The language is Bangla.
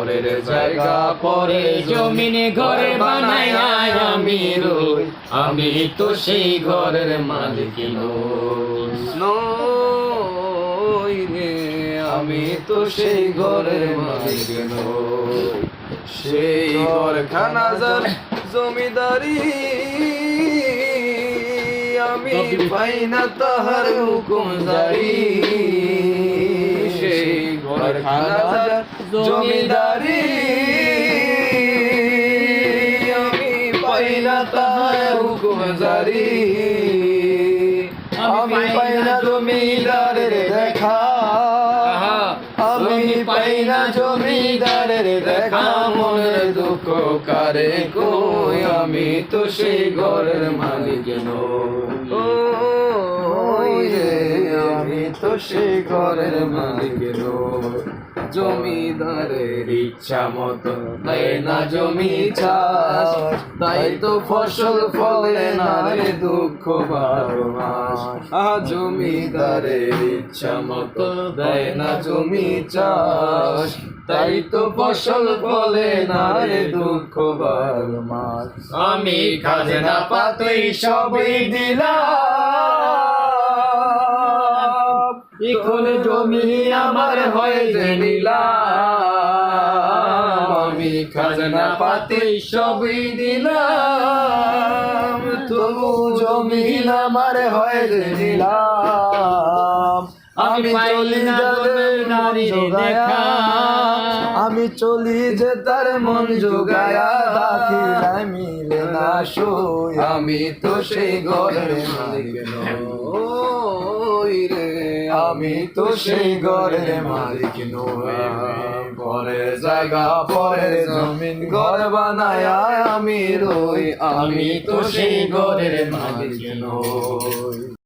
পরের জায়গা পরে জমিনে ঘর বানায় আমি রই। আমি তো সেই ঘরের মালিক রে, আমি তো সেই ঘরের মালিক সেই ঘর খানা যার জমিদারি, আমি পাই না তাহার হুকুম জারি। সেই ঘর খানা যার জমিদারি। আমি পাই না তাহার হুকুম জারি আমি পাই না জমিদারের দেখা। আমি পাই না জমিদারের দেখা। মনের দুঃখ কারে কই? আমি তো সেই ঘরের মালিক নই। তো সে ঘরের মালিক জমিদারের ইচ্ছা মতো। তাই না জমি চাষ? তাই তো ফসল ফলে না রে দুঃখ বারো মাস। জমিদারের ইচ্ছা মতো দেয় না জমি চাষ। তাই তো ফসল ফলে না রে দুঃখ বারো মাস। আমি খাজনা পাতই সবই দিলাম। এখন জমি আমার হয়ে যে নিলাম। আমি খাজনা পাতি সবই দিলাম। তবু জমি আমার হয়ে যে নিলাম। আমি চলি যাদের নারী দেখা। আমি চলি যে তার মন যোগায়া দাখিলায় মিলে না আমি তো সেই ঘরের মালিক নই রে। আমি তো সেই ঘরের মালিক নই পরে জায়গা, পরে জমিন, ঘর বানায় আমি রই। আমি তো সেই ঘরের মালিক নই।